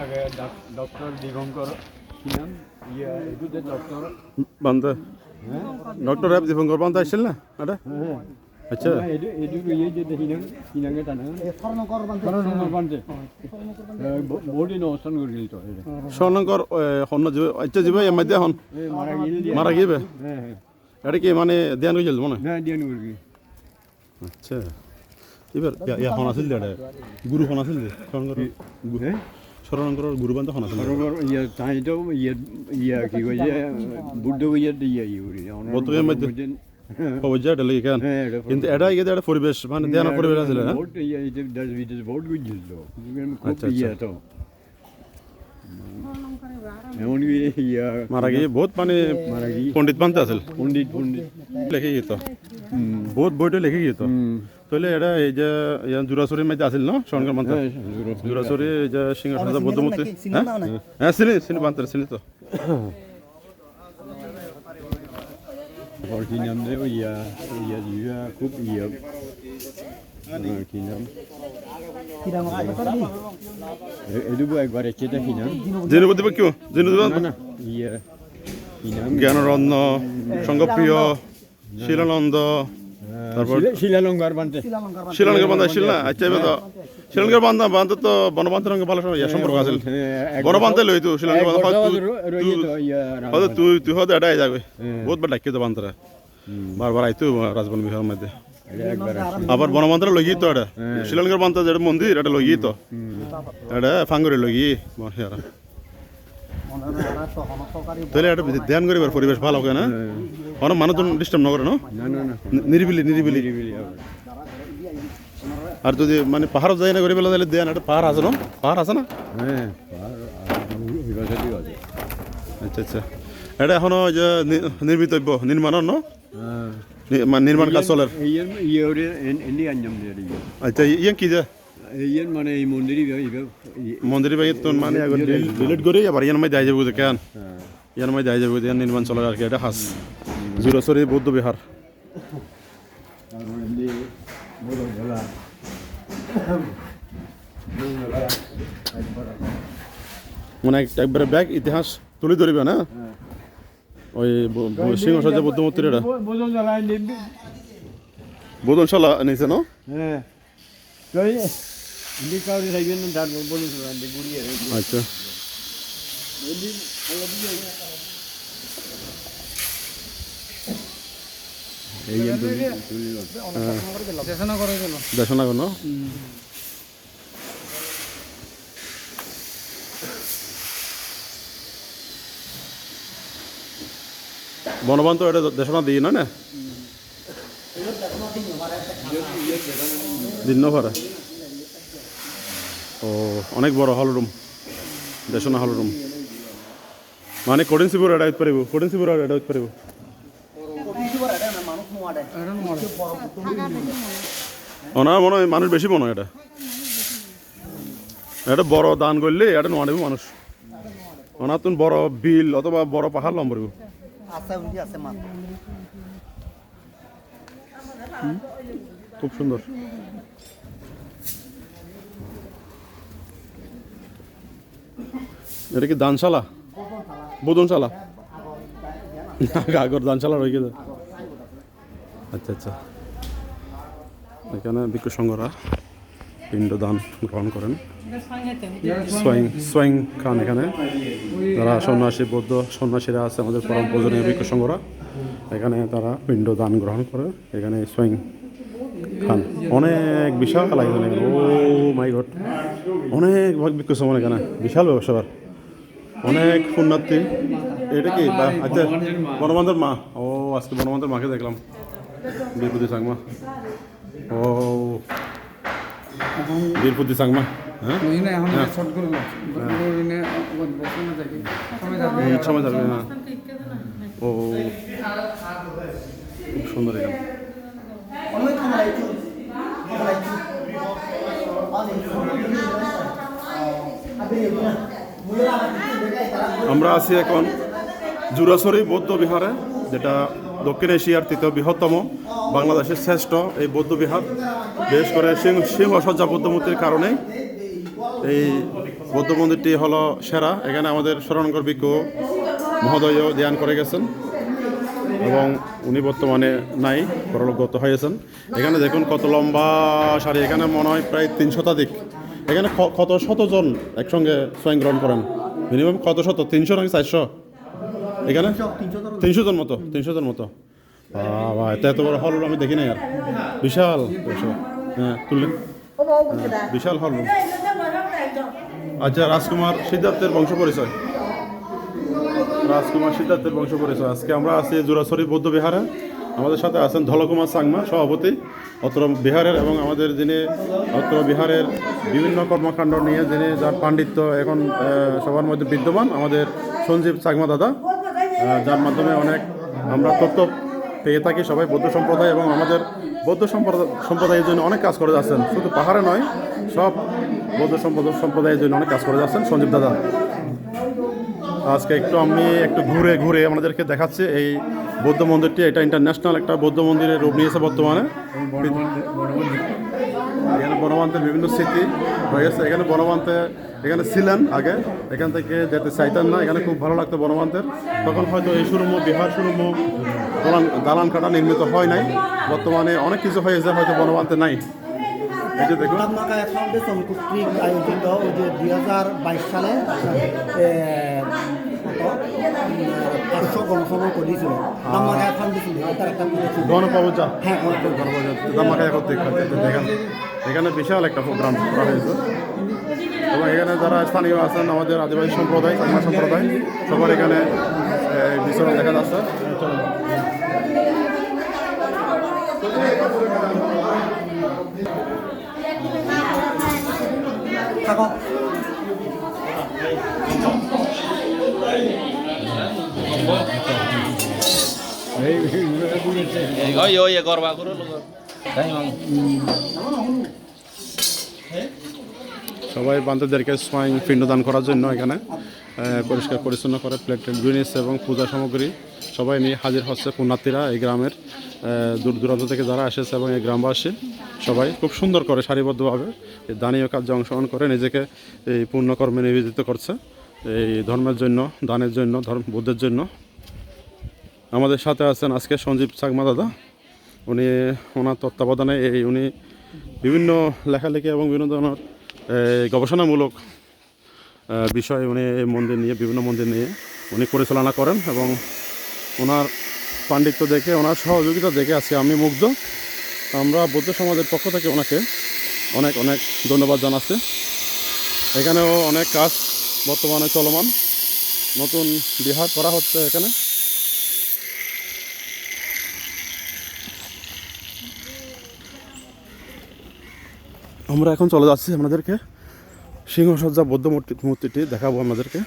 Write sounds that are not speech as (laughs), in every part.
আগে ডক্টর দিগঙ্কর ইয়ে এগুলো ডক্টর বান্দা ডক্টর রাব দীপঙ্কর বান্দা আসছিল না এটা আচ্ছা।, আচ্ছা। এডু এডু ইয়ে যে হিনাং হিনাঙ্গে টানা। স্বর্ণকর বানতে স্বর্ণকর মারা গিবে এটা কি মানে ধ্যান গিল মনে? আচ্ছা। এবার ইয়া হন আছিল এটা গুরু হন আছিল স্বর্ণকর হ্যাঁ স্মরণকৰ গুৰুবান্ত খন আছে ইয়ে ইয়া কি কয় যে বুদ্ধ ইয়া ইয়া বতকে মধ্যে অবজ্জা এটা হ্যাঁ কিন্তু এটা ইয়ে পরিবেশ মানে ধ্যান পরিবেশ আছিল না ভোট এটা দাস বিদেশ ভোট গুজিল তো খুব আচ্ছা, আচ্ছা। তো এমন কি মারা গিয়ে বহুত মানে পণ্ডিত পণ্ডিত পণ্ডিত লেখে গিয়ে বহুত বইটা লেখে গিয়ে তো তাহলে এটা এই যে জুরাসুরির মধ্যে আছিল ন জুরাসুরি এই যে সিংহাসন বুদ্ধমূর্তি নাকি? চিনি মানে? হ্যাঁ চিনি চিনি বান্তার চিনি তো আর কি নাম রে ইয়া ইয়া ইয়া খুব ইয়া আর কি নাম কিরাম কথা দি এদুবু একবার চেতা কি নাম জিনুপতি বা কিয় জিনুপতি না না ইয়া জ্ঞানরত্ন সঙ্গপ্রিয় শিলানন্দ তারপর শিলালঙ্কার বানতে শিলঙ্গের বান্ধা। আচ্ছা এবার তো বান্ধা বান্ধা তো বনবান্তের সঙ্গে ভালো সম্পর্ক আছিল বনবান্তে লই তো শিলঙ্গের বান্ধা তুই- তুই তুই হয়তো এটাই যাবে। বহুত বার ডাকিয়ে তো বান্ধরা। বারবার আইতো রাজবন বিহার মধ্যে। একবার আবার বনমন্ত্র লগি তো এটা। যেটা মন্দির এটা লগি তো। এটা ফাঙ্গরে লগি মনে আর তো হন সরকারি তাহলে এটা ধ্যান করিবার পরিবেশ ভালো হবে না? অনেক মানুষজন ডিস্টার্ব না? না না নিরিবিলি নিরিবিলি। আর যদি মানে পাহাড় যাই না করে পেলে তাহলে ধ্যান একটা পাহাড় আছে না? পাহাড় আছে না? হ্যাঁ আচ্ছা আচ্ছা। এটা এখনও যে নির্মিতব্য নির্মাণ ন? হ্যাঁ। মানে নির্মাণ কাজ চলে ইয়ের ইয়েরে আঞ্জাম দিয়ে ইয়ে আচ্ছা ইয়ে কি যে? ইয়ের মানে এই মন্দিরই মন্দির ভাই মানে ডিলিট করে আবার ইয়ান মাই দেয় যাব কেন? হ্যাঁ। ইয়ান মাই দেয় যাব ইয়ান নির্মাণ চলে আর কি এটা হাস জুরাসরি বৌদ্ধ বিহার। মানে একবারে ব্যাগ ইতিহাস তুলে ধরবে না? ওই সিংহ সজ্জা বুদ্ধ মূর্তির এটা। বোধনশালা নিচে ন? হ্যাঁ। আচ্ছা দেশনা ন বনবান্ত এটা দেশনা দিই না না দিন পারে ও, অনেক বড় হল রুম, দেশনা হল রুম। মানে কডেন্সিপুর এটা হইতে পারিব কডেন্সিপুর এটা হইতে পারিব। ওনার মনে হয় মানুষ বেশি মনে হয় এটা। এটা বড় দান করলে এটা নোয়াড়ে মানুষ। ওনার তুমি বড় বিল অথবা বড় পাহাড় লম্বরিব খুব সুন্দর। এটা কি দানশালা? বোধনশালা (laughs) আগর দানশালা রয়ে গেছে। আচ্ছা আচ্ছা। এখানে ভিক্ষু সংঘরা পিণ্ড দান গ্রহণ করেন। সোয়াইং সোয়াইং খান এখানে। যারা সন্ন্যাসী, বৌদ্ধ সন্ন্যাসীরা আছে, আমাদের পরম পূজনীয় ভিক্ষু সংঘরা, এখানে তারা পিণ্ড দান গ্রহণ করে। এখানে সোয়াইং খান। অনেক বিশাল লাগবে ও মাই গড। অনেক ভিক্ষু সমান এখানে। বিশাল ব্যবসা। অনেক পুণ্যার্থী। এটা কি? বা- আচ্ছা বনবন্ধের মা। ও আজকে বনবন্ধের মাকে দেখলাম। বীরপুতি সাংমা। ও। বীরপুতি সাংমা। হ্যাঁ? ওইনে এখন না সময় যাবে। হ্যাঁ। ও খুব সুন্দর এখানে আমরা আছি এখন জুরাসরি বৌদ্ধ বিহারে, যেটা দক্ষিণ এশিয়ার তৃতীয় বৃহত্তম, বাংলাদেশের শ্রেষ্ঠ এই বৌদ্ধ বিহার। বিশেষ করে সিংহ সিংহসজ্জা বৌদ্ধ মূর্তির কারণে এই বৌদ্ধ মন্দিরটি হলো সেরা। এখানে আমাদের স্মরণকর ভিক্ষু মহোদয়ও ধ্যান করে গেছেন এবং উনি বর্তমানে নাই পরলোকগত হয়েছেন। এখানে দেখুন কত লম্বা সারি, এখানে মনে হয় প্রায় তিন শতাধিক। এখানে কত শতজন একসঙ্গে স্বয়ং গ্রহণ করেন। মিনিমাম কত শত? তিনশো নাকি চারশো? এখানে? তিনশো জন মতো তিনশো জন মতো। বাবা এত এত বড় হল আমি দেখি নাই আর। বিশাল। হ্যাঁ তুললেন? হ্যাঁ, বিশাল হল আচ্ছা রাজকুমার সিদ্ধার্থের বংশ পরিচয় রাজকুমার সিদ্ধার্থের বংশ পরিচয় আজকে আমরা আছি জোড়াছড়ি বৌদ্ধ বিহারে। আমাদের সাথে আছেন ধলকুমার সাংমা, সভাপতি, অত্র বিহারের এবং আমাদের যিনি অত্র বিহারের বিভিন্ন কর্মকাণ্ড নিয়ে যিনি যার পাণ্ডিত্য এখন সবার মধ্যে বিদ্যমান, আমাদের সঞ্জীব চাকমা দাদা যার মাধ্যমে অনেক আমরা তথ্য পেয়ে থাকি সবাই, বৌদ্ধ সম্প্রদায় এবং আমাদের বৌদ্ধ সম্প্রদায় সম্প্রদায়ের জন্য অনেক কাজ করে যাচ্ছেন। শুধু পাহাড়ে নয়, সব বৌদ্ধ সম্প্রদায় সম্প্রদায়ের জন্য অনেক কাজ করে যাচ্ছেন সঞ্জীব দাদা। আজকে একটু আমি একটু ঘুরে ঘুরে আমাদেরকে দেখাচ্ছি এই বৌদ্ধ মন্দিরটি। এটা ইন্টারন্যাশনাল একটা বৌদ্ধ মন্দিরের রূপ নিয়েছে বর্তমানে। এখানে বনমান্তের বিভিন্ন স্মৃতি রয়েছে এখানে বনমান্তে এখানে ছিলেন আগে। এখান থেকে যেতে চাইতেন না। এখানে খুব ভালো লাগতো বনমান্তের তখন হয়তো এই সুরুম, বিহার সুরুম, দালান দালান কাটা নির্মিত হয় নাই। বর্তমানে অনেক কিছু হয়েছে, হয়তো বনমান্তে নাই। দেখুন। তাপমাকায় ফাউন্ডেশন আয়োজিত ওই যে দুই হাজার বাইশ সালে পাঁচশো গণসভা করেছিল। হ্যাঁ। দেখেন। এখানে বিশাল একটা প্রোগ্রাম করা হয়েছে। এবং এখানে যারা স্থানীয় আছেন আমাদের আদিবাসী সম্প্রদায় চাকমা সম্প্রদায় সবার এখানে বিচরণ দেখা যাচ্ছে। থাকো। সবাই বান্ধবদেরকে স্বয়ং পিণ্ডদান করার জন্য এখানে পরিষ্কার পরিচ্ছন্ন করে প্লেট ড্রেনেজ এবং পূজা সামগ্রী সবাই নিয়ে হাজির হচ্ছে পুণ্যার্থীরা এই গ্রামের দূর দূরান্ত থেকে যারা এসেছে এবং এই গ্রামবাসী সবাই খুব সুন্দর করে সারিবদ্ধভাবে দানীয় কার্যে অংশগ্রহণ করে নিজেকে এই পুণ্যকর্মে নিবেদিত করছে। এই ধর্মের জন্য, দানের জন্য, ধর্ম, বুদ্ধের জন্য। আমাদের সাথে আছেন আজকে সঞ্জীব চাকমা দাদা। উনি, ওনার তত্ত্বাবধানে এই উনি বিভিন্ন লেখালেখি এবং বিভিন্ন ধরনের গবেষণামূলক বিষয় উনি এই মন্দির নিয়ে, বিভিন্ন মন্দির নিয়ে উনি পরিচালনা করেন এবং ওনার পাণ্ডিত্য দেখে, ওনার সহযোগিতা দেখে আজকে আমি মুগ্ধ। আমরা বৌদ্ধ সমাজের পক্ষ থেকে ওনাকে অনেক অনেক ধন্যবাদ জানাচ্ছি। এখানেও অনেক কাজ বর্তমানে চলমান। নতুন বিহার করা হচ্ছে এখানে। আমরা এখন চলে যাচ্ছি আপনাদেরকে। সিংহসজ্জা বৌদ্ধ মূর্তি মূর্তিটি দেখাবো আপনাদেরকে।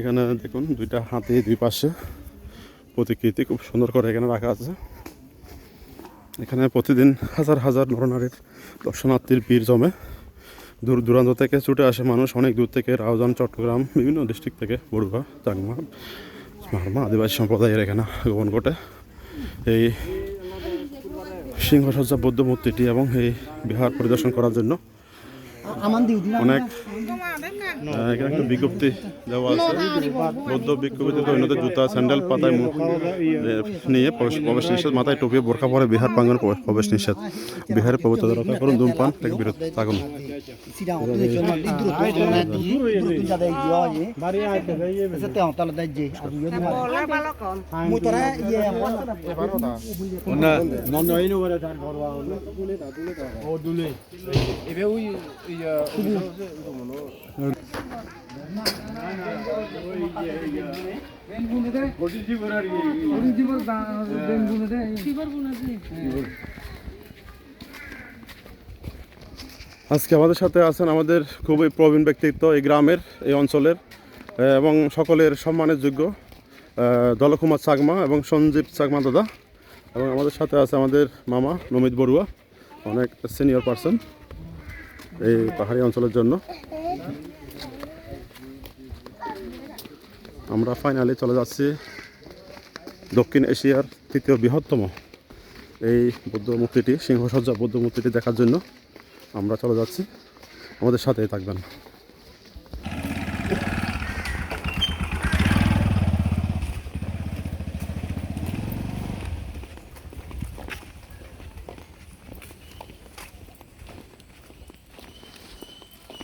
এখানে দেখুন, দুইটা হাতি দুই পাশে প্রতিকৃতি খুব সুন্দর করে এখানে রাখা আছে। এখানে প্রতিদিন হাজার হাজার নরনারীর দর্শনার্থীর ভিড় জমে। দূর দূরান্ত থেকে ছুটে আসে মানুষ অনেক দূর থেকে রাউজান, চট্টগ্রাম, বিভিন্ন ডিস্ট্রিক্ট থেকে বড়ুয়া চাংমা মারমা আদিবাসী সম্প্রদায়ের এখানে আগমন ঘটে। এই সিংহসজ্জা, বৌদ্ধ মূর্তিটি এবং এই বিহার পরিদর্শন করার জন্য অনেক এখানে একটা বিজ্ঞপ্তি দেওয়া আছে। বৌদ্ধ বিজ্ঞপ্তি দৈনন্দিন জুতা স্যান্ডেল পাতায় নিয়ে প্রবেশ নিষেধ মাথায় টুপিয়ে বোরখা পরে বিহার প্রাঙ্গন প্রবেশ নিষেধ। বিহারের পবিত্রতা রক্ষা করুন ধূমপান থেকে বিরত থাকুন সিরা ওতে জন্য ইদ্রু তো ইদ্রু তিন জায়গায় দিও যে বাড়ি আইতে যাই এসে তে তাহলে দাই যে আর দিমা মুই তোরা না। নন্দ ইনো বলে তার ঘর জীবন দেন গুনে দেয় আজকে আমাদের সাথে আছেন আমাদের খুবই প্রবীণ ব্যক্তিত্ব এই গ্রামের, এই অঞ্চলের এবং সকলের সম্মানের যোগ্য দলকুমার চাকমা এবং সঞ্জীব চাকমা দাদা। এবং আমাদের সাথে আছে আমাদের মামা নমিত বড়ুয়া, অনেক সিনিয়র পার্সন এই পাহাড়ি অঞ্চলের জন্য। আমরা ফাইনালি চলে যাচ্ছি দক্ষিণ এশিয়ার তৃতীয় বৃহত্তম এই বৌদ্ধ মূর্তিটি, সিংহসজ্জা বৌদ্ধ মূর্তিটি দেখার জন্য আমরা চলে যাচ্ছি। আমাদের সাথেই থাকবেন।